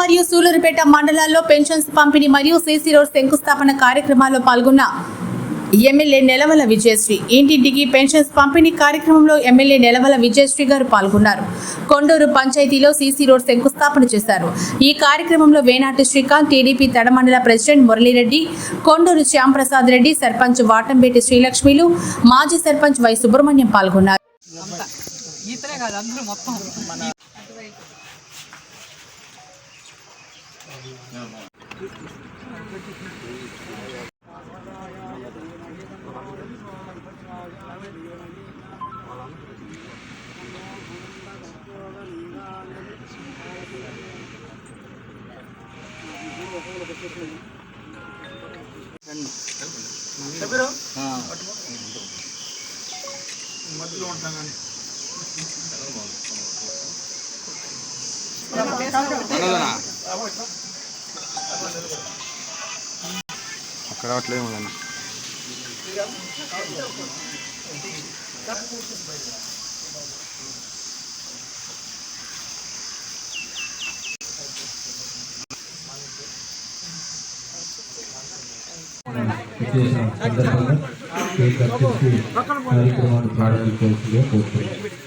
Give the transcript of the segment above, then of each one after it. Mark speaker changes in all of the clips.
Speaker 1: మరియు సూలూరుపేట మండలాల్లో పెన్షన్స్ పంపిణీ మరియు సీసీ రోడ్ శంకుస్థాపన కార్యక్రమాల్లో పాల్గొన్న ఎమ్మెల్యే నెలవల విజయశ్రీ ఇంటింటికి పెన్షన్స్ పంపిణీ కార్యక్రమంలో ఎమ్మెల్యే నెలవల విజయశ్రీ గారు పాల్గొన్నారు. కొండూరు పంచాయతీలో సీసీ రోడ్ శంకుస్థాపన చేశారు. ఈ కార్యక్రమంలో వేనాటి శ్రీకాంత్ టీడీపీ తడమండల ప్రెసిడెంట్ మురళీరెడ్డి కొండూరు శ్యాంప్రసాద్ రెడ్డి సర్పంచ్ వాటంపేటి శ్రీలక్ష్మిలు మాజీ సర్పంచ్ వై సుబ్రహ్మణ్యం పాల్గొన్నారు.
Speaker 2: ఈతనే కాదు అందరూ మొత్తం
Speaker 3: అక్కడ అట్లే ఉండండి
Speaker 4: విశేష సందర్భంగా కేక్ కట్ చేసి కార్యక్రమాన్ని ప్రారంభించాల్సిందిగా కోరుతున్నాను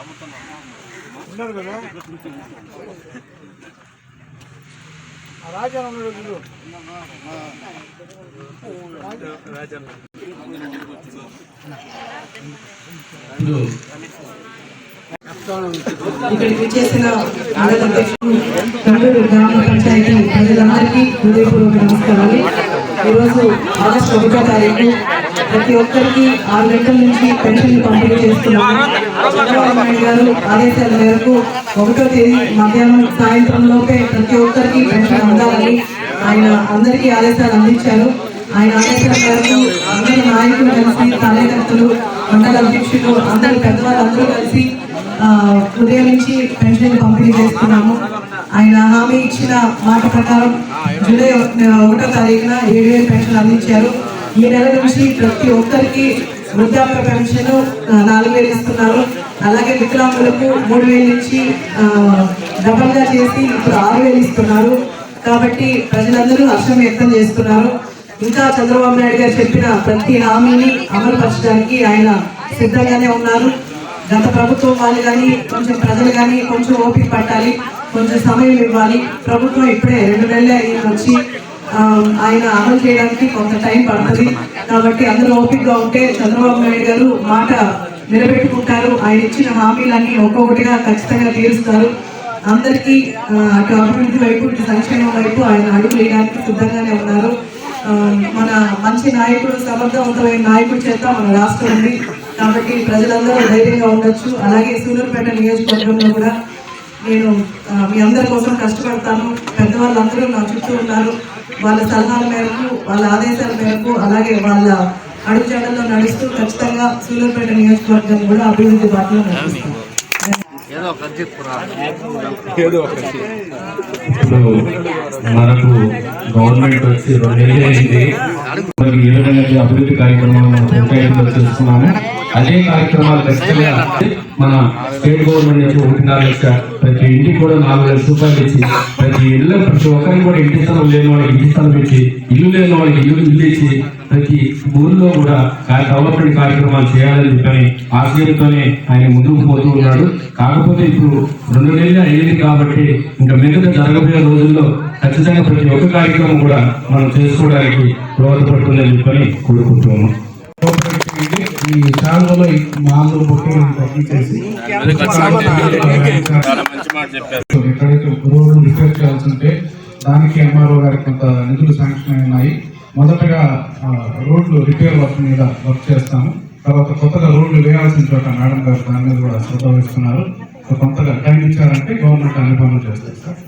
Speaker 5: పక్కన
Speaker 4: ఇప్పుడు
Speaker 6: ఇక్కడికి వచ్చేసిన మండల అధ్యక్షులు కల్లూరు గ్రామ పంచాయతీ ప్రజలందరికీ హృదయపూర్వక నమస్కారాలు. ఈరోజు ఆగస్టు ఒకటో తారీఖు ప్రతి ఒక్కరికి ఆరు గంటల నుంచి పెన్షన్ పంపిణీ చేస్తున్నాము చంద్రబాబు నాయుడు గారు ఆదేశాల మేరకు ఒకటో తేదీ మధ్యాహ్నం సాయంత్రం లోపే ప్రతి ఒక్కరికి పెన్షన్ అందాలని ఆయన అందరికీ ఆదేశాలు అందించారు. ఆయన ఆదేశాల మేరకు అందరి నాయకులు కలిసి కార్యకర్తలు మండల అధ్యక్షులు అందరి పెద్దవాళ్ళందరూ కలిసి ఉదయం నుంచి పెన్షన్ పంపిణీ చేస్తున్నాము. ఆయన హామీ ఇచ్చిన మాట ప్రకారం జూలై ఒకటో తారీఖున ఏడు వేలు పెన్షన్ అందించారు. ఈ నెల నుంచి ప్రతి ఒక్కరికి వృద్ధాప్య పెన్షన్ నాలుగు వేలు ఇస్తున్నారు. అలాగే వికలాంగులకు మూడు వేలు నుంచి డబల్గా చేసి ఇప్పుడు ఆరు వేలు ఇస్తున్నారు. కాబట్టి ప్రజలందరూ హర్షం వ్యక్తం చేస్తున్నారు. ఇంకా చంద్రబాబు నాయుడు గారు చెప్పిన ప్రతి హామీని అమలుపరచడానికి ఆయన సిద్ధంగానే ఉన్నారు. గత ప్రభుత్వం వాళ్ళు కానీ కొంచెం ప్రజలు కానీ కొంచెం ఓపిక పట్టాలి కొంచెం సమయం ఇవ్వాలి. ప్రభుత్వం ఇప్పుడే రెండు నెలలే అయ్యింది వచ్చి ఆయన అమలు చేయడానికి కొంత టైం పడుతుంది. కాబట్టి అందరూ ఓపికగా ఉంటే చంద్రబాబు నాయుడు గారు మాట నిలబెట్టుకుంటారు. ఆయన ఇచ్చిన హామీలన్నీ ఒక్కొక్కటిగా ఖచ్చితంగా తీరుస్తారు. అందరికీ అటు అభివృద్ధి వైపు ఇటు సంక్షేమం వైపు ఆయన అడుగు వేయడానికి సిద్ధంగానే ఉన్నారు. మన మంచి నాయకుడు సమర్థవంతమైన నాయకుడి చేత మన రాష్ట్రం ఉంది. కాబట్టి ప్రజలందరూ ధైర్యంగా ఉండొచ్చు. అలాగే సూలూరుపేట నియోజకవర్గంలో కూడా నేను మీ అందరి కోసం కష్టపడతాను. పెద్దవాళ్ళందరూ నా చుట్టూ ఉన్నారు. వాళ్ళ సలహాల మేరకు వాళ్ళ ఆదేశాల మేరకు అలాగే వాళ్ళ అడుగుజాడల్లో నడుస్తూ ఖచ్చితంగా సూలూరుపేట నియోజకవర్గం కూడా అభివృద్ధి బాటలో
Speaker 4: ఇప్పుడు మనకు గవర్నమెంట్ వచ్చి రెండేళ్ళు అయింది. ఏ విధంగా అభివృద్ధి కార్యక్రమాలు మన పంచాయతీలో చేస్తున్నాము అదే కార్యక్రమాలు ఖచ్చితంగా మన స్టేట్ గవర్నమెంట్ యొక్క ప్రతి ఇంటికి కూడా నాలుగు లక్షల రూపాయలు ఇచ్చి ప్రతి ఇల్లు ప్రతి ఒక్కరికి కూడా ఇంటి స్థలం లేని వాళ్ళకి ఇంటి స్థలం ఇచ్చి ఇల్లు లేని వాళ్ళకి ఇల్లు ఇల్లు ఇచ్చి ప్రతి ఊరిలో కూడా డెవలప్మెంట్ కార్యక్రమాలు చేయాలని చెప్పని ఆశయంతోనే ఆయన ముందుకు పోతూ ఉన్నాడు. కాకపోతే ఇప్పుడు రెండు నెలలు అయ్యింది కాబట్టి ఇంకా మిగతా జరగబోయే రోజుల్లో ఖచ్చితంగా ప్రతి ఒక్క కార్యక్రమం కూడా మనం చేసుకోవడానికి చెప్పని కోరుకుంటున్నాం
Speaker 7: ఈ శాలలో మాలు బొక్కలు తగ్గించేసి ఎక్కడైతే రోడ్లు రిపేర్ చేయాల్సి ఉంటే దానికి ఎంఆర్ఓ గారికి కొంత నిధులు శాంక్షన్ అయి ఉన్నాయి మొదటగా రోడ్లు రిపేర్ వర్క్ మీద వర్క్ చేస్తాము. తర్వాత కొత్తగా రోడ్లు వేయాల్సిన చోట మేడం గారు దాని మీద కూడా శ్రద్ధ వహిస్తున్నారు. కొంతగా టైం ఇచ్చారంటే గవర్నమెంట్ అన్ని పనులు చేస్తారు. సార్